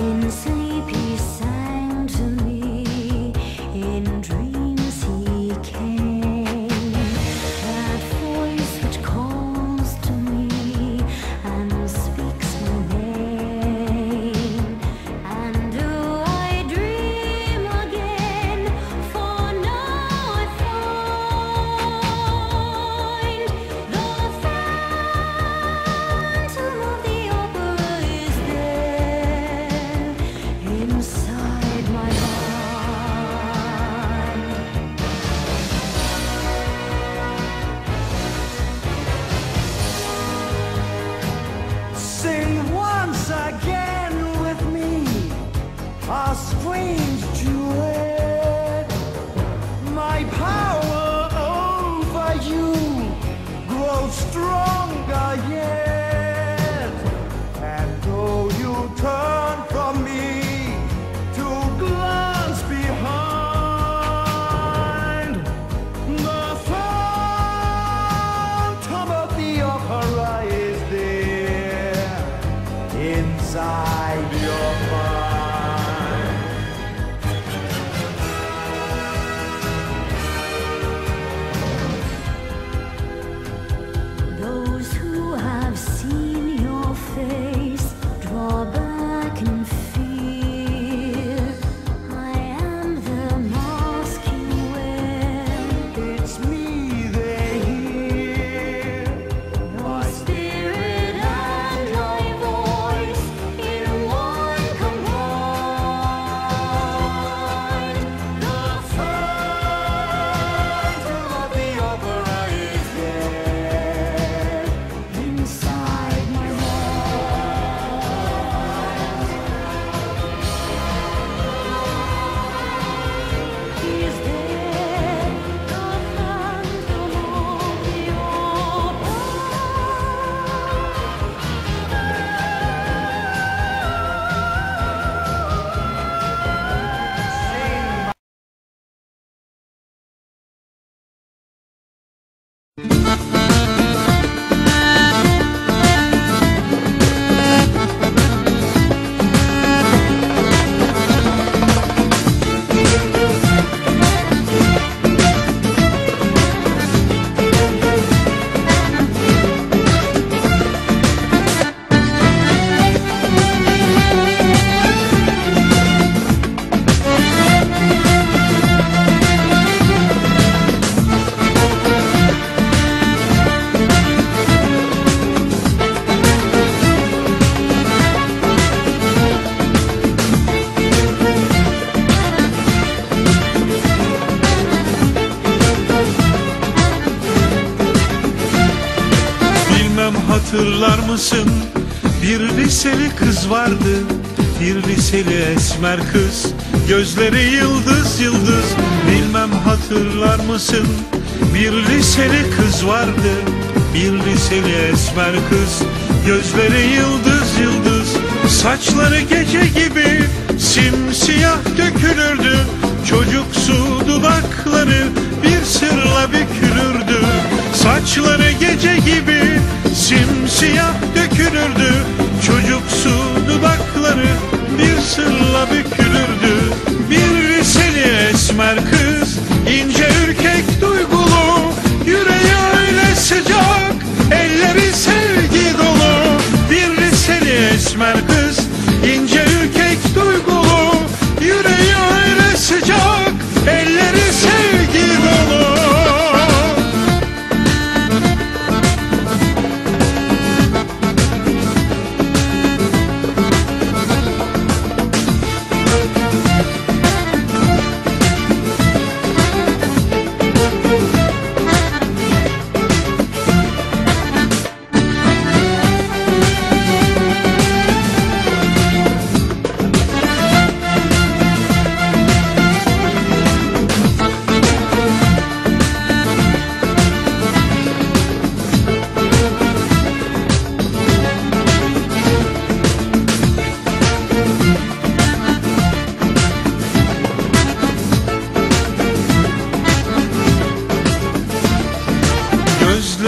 insan monster. Hatırlar mısın? Bir liseli kız vardı Bir liseli esmer kız. Gözleri yıldız yıldız Bilmem hatırlar mısın? Bir liseli kız vardı Bir liseli esmer kız. Gözleri yıldız yıldız Saçları gece gibi Simsiyah dökülürdü. Çocuksu dudakları Bir sırla bükülürdü. Saçları gece gibi simsiyah dökülürdü. Çocuksu dudakları bir sırla bükülürdü. Bir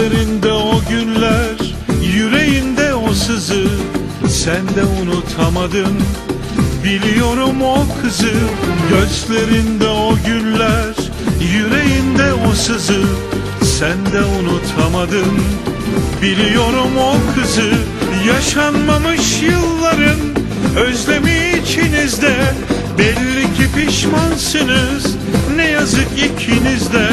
Gözlerinde o günler, yüreğinde o sızı. Sen de unutamadın, biliyorum o kızı. Gözlerinde o günler, yüreğinde o sızı. Sen de unutamadın, biliyorum o kızı. Yaşanmamış yılların özlemi içinizde. Belli ki pişmansınız, ne yazık ikiniz de